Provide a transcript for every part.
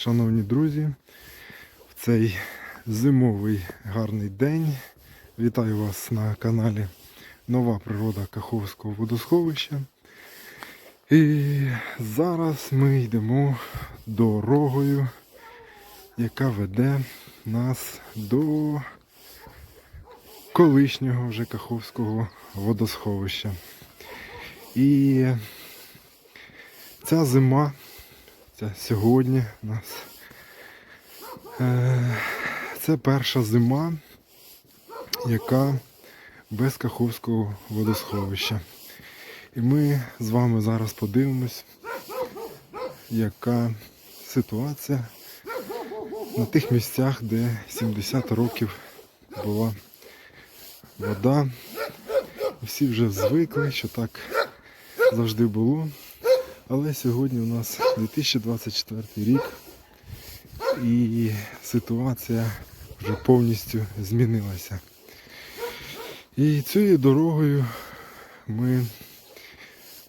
шановні друзі, в цей зимовий гарний день. Вітаю вас на каналі Нова природа Каховського водосховища. І зараз ми йдемо дорогою, яка веде нас до колишнього вже Каховського водосховища. І ця зима, ця сьогодні у нас е, це перша зима, яка без Каховського водосховища. І ми з вами зараз подивимось, яка ситуація на тих місцях, де 70 років була вода. Всі вже звикли, що так завжди було. Але сьогодні у нас 2024 рік і ситуація вже повністю змінилася. І цією дорогою ми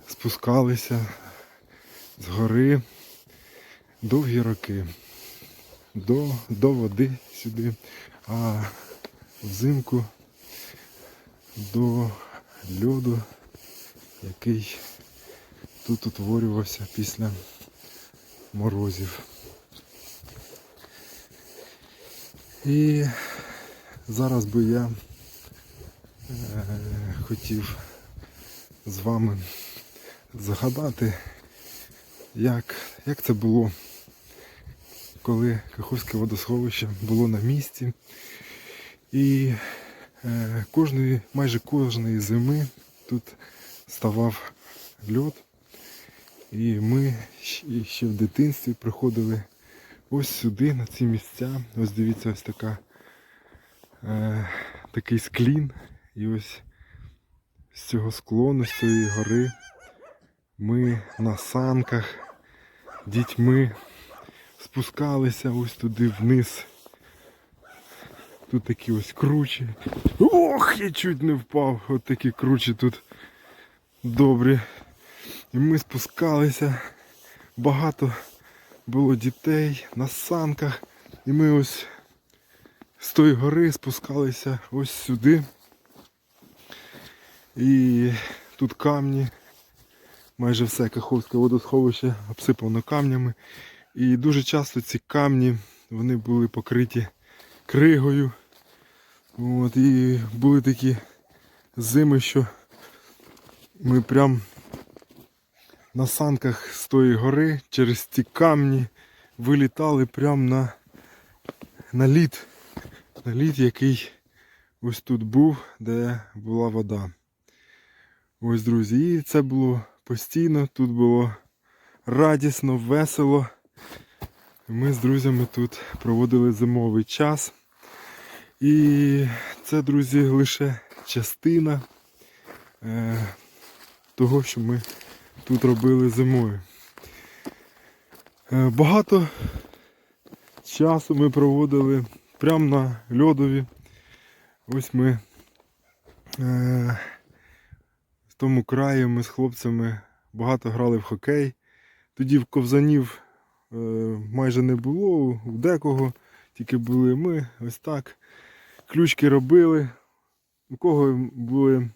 спускалися з гори довгі роки до, до води сюди, а взимку до льоду, який тут утворювався після морозів. І зараз би я е, хотів з вами згадати, як, як це було, коли Каховське водосховище було на місці. І е, кожної, майже кожної зими тут ставав льод. І ми ще- в дитинстві приходили ось сюди, на ці місця. Ось дивіться, ось така, е, такий склін. І ось з цього склону, з цієї гори ми на санках дітьми спускалися ось туди вниз. Тут такі ось кручі. Ох, я чуть не впав. От такі кручі тут добрі. І ми спускалися. Багато було дітей на санках. І ми ось з тої гори спускалися ось сюди. І тут камні. Майже все Каховське водосховище обсипано камнями. І дуже часто ці камні вони були покриті кригою. От, і були такі зими, що ми прям на санках з тої гори через ці камні вилітали прямо на, на лід. На лід, який ось тут був, де була вода. Ось, друзі, і це було постійно, тут було радісно, весело. Ми з друзями тут проводили зимовий час. І це, друзі, лише частина е, того, що ми тут робили зимою. Е, багато часу ми проводили прямо на льодові. Ось ми е, в тому краї ми з хлопцями багато грали в хокей. Тоді в ковзанів е, майже не було, у декого тільки були ми, ось так. Ключки робили, у кого були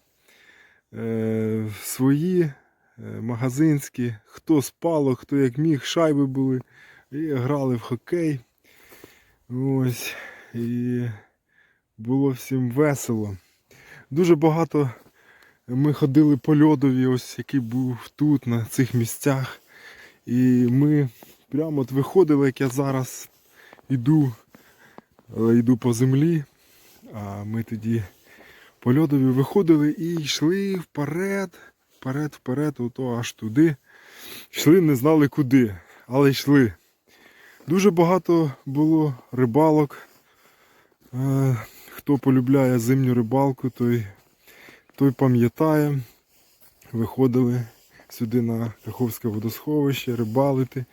е, свої магазинські, хто спало, хто як міг, шайби були. І грали в хокей. Ось. І було всім весело. Дуже багато ми ходили по льодові, ось який був тут, на цих місцях. І ми прямо от виходили, як я зараз йду, е, йду по землі. А ми тоді по льодові виходили і йшли вперед, вперед, вперед, ото аж туди. Йшли, не знали куди, але йшли. Дуже багато було рибалок. Е, Хто полюбляє зимню рибалку, той, той пам'ятає. Виходили сюди на Каховське водосховище, рибалити.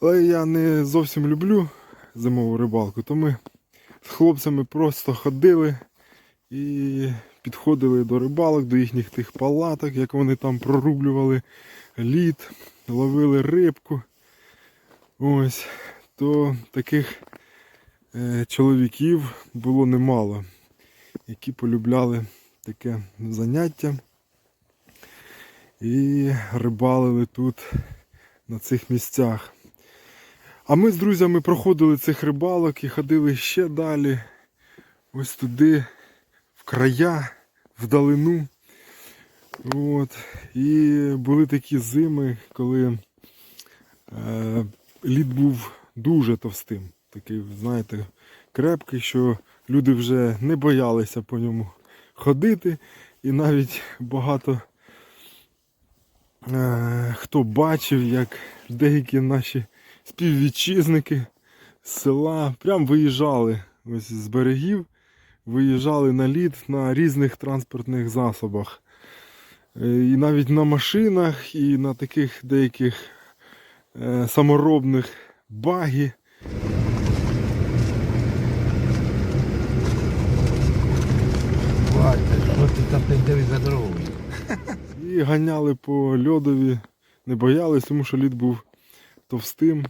Але я не зовсім люблю зимову рибалку, то ми з хлопцями просто ходили і підходили до рибалок, до їхніх тих палаток, як вони там прорублювали лід, ловили рибку. Ось. то таких е, чоловіків було немало, які полюбляли таке заняття і рибалили тут на цих місцях. А ми з друзями проходили цих рибалок і ходили ще далі, ось туди, в края, вдалину. От. І були такі зими, коли е, лід був дуже товстим. Такий, знаєте, крепкий, що люди вже не боялися по ньому ходити. І навіть багато е, хто бачив, як деякі наші співвітчизники з села прям виїжджали ось з берегів, виїжджали на лід на різних транспортних засобах. Е, І навіть на машинах, і на таких деяких е, саморобних багі. І ганяли по льодові, не боялись, тому що лід був товстим.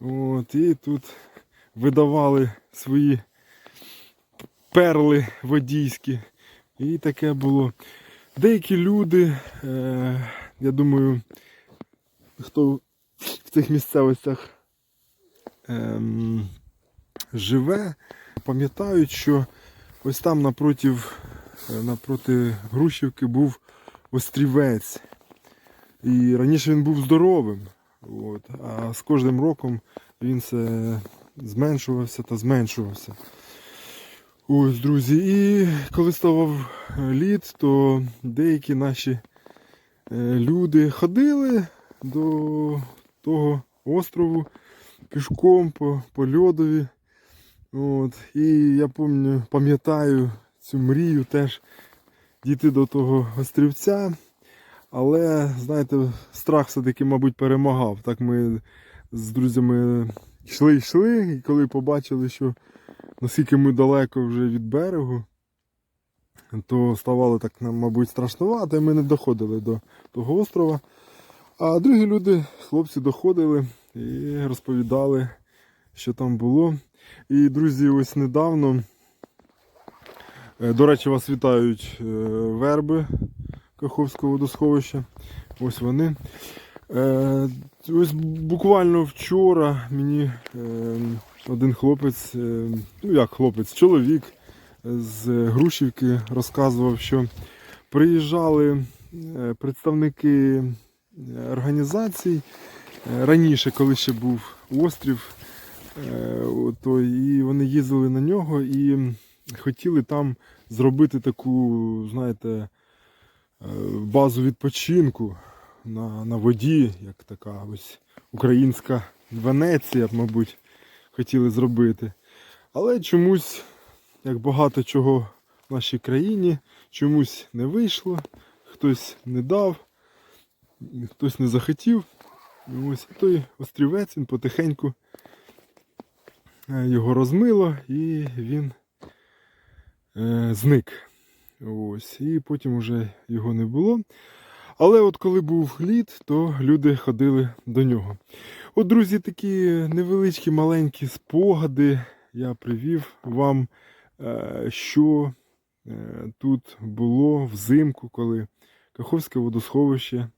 От, і тут видавали свої перли водійські. І таке було. Деякі люди, е, я думаю, хто в цих місцевостях ем, живе, пам'ятають, що ось там напротив, е, напроти Грушівки був острівець. І раніше він був здоровим. От, а з кожним роком він все зменшувався та зменшувався. Ось, друзі. І коли ставав лід, то деякі наші е, люди ходили до того острову пішком по, по льодові. От, і я пам'ятаю, цю мрію теж дійти до того острівця. Але, знаєте, страх все-таки, мабуть, перемагав. Так ми з друзями йшли йшли, і коли побачили, що наскільки ми далеко вже від берегу, то ставало так нам, мабуть, страшнувато, і ми не доходили до того острова. А другі люди, хлопці, доходили і розповідали, що там було. І, друзі, ось недавно, е, до речі, вас вітають е, верби Каховського водосховища. Ось вони. Е, Ось буквально вчора мені один хлопець, е, ну як хлопець, чоловік з Грушівки розказував, що приїжджали е, представники е, організацій. Раніше, коли ще був острів, ото, і вони їздили на нього і хотіли там зробити таку, знаєте, базу відпочинку на, на воді, як така ось українська Венеція, мабуть, хотіли зробити. Але чомусь, як багато чого в нашій країні, чомусь не вийшло, хтось не дав, хтось не захотів. Ось той острівець він потихеньку е, його розмило і він е, зник. Ось. І потім вже його не було. Але от коли був лід, то люди ходили до нього. От, друзі, такі невеличкі маленькі спогади я привів вам, е, що е, тут було взимку, коли Каховське водосховище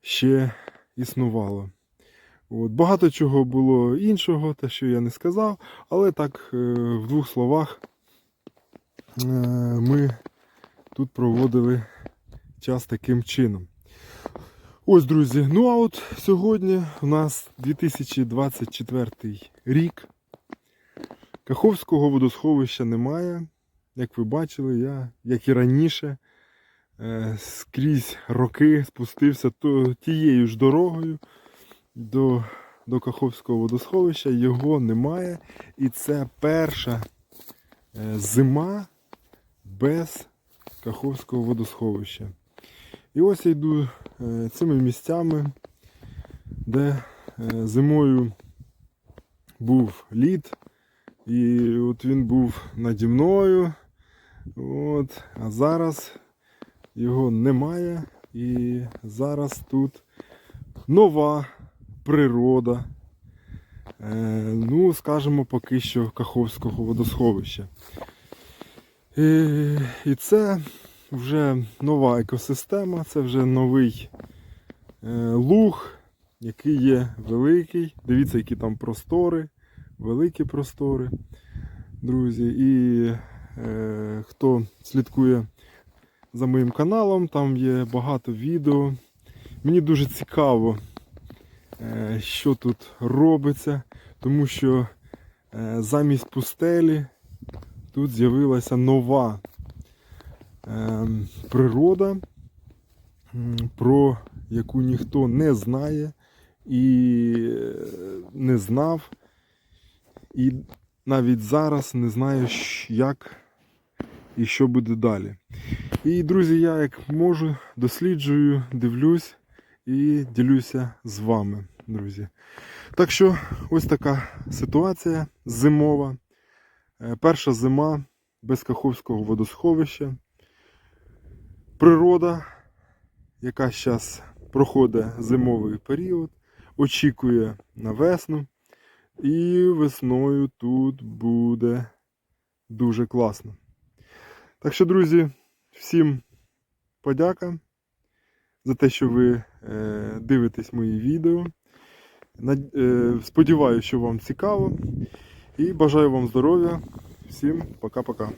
ще існувало. От, багато чого було іншого, те, що я не сказав, але так, е, в двох словах ми тут проводили час таким чином. Ось, друзі. Ну а от сьогодні у нас 2024 рік. Каховського водосховища немає. Як ви бачили, я, як і раніше, е, скрізь роки спустився тією ж дорогою до, до Каховського водосховища. Його немає. І це перша е, зима без Каховського водосховища. І ось я йду е, цими місцями, де е, зимою був лід, і от він був наді мною. От, а зараз його немає. І зараз тут нова природа. е, ну, скажімо, поки що Каховського водосховища. І, і це вже нова екосистема, це вже новий е, луг, який є великий. Дивіться, які там простори, великі простори, друзі. І е, хто слідкує за моїм каналом, там є багато відео. Мені дуже цікаво, е, що тут робиться, тому що замість пустелі тут з'явилася нова природа, про яку ніхто не знає і е, не знав, і навіть зараз не знає, як і що буде далі. І, друзі, я як можу, досліджую, дивлюсь і ділюся з вами, друзі. Так що ось така ситуація зимова. Е, Перша зима без Каховського водосховища. Природа, яка зараз проходить зимовий період, очікує на весну. І весною тут буде дуже класно. Так що, друзі, всім подяка за те, що ви е, дивитесь мої відео. Е, Сподіваюся, що вам цікаво. І бажаю вам здоров'я. Всім пока-пока.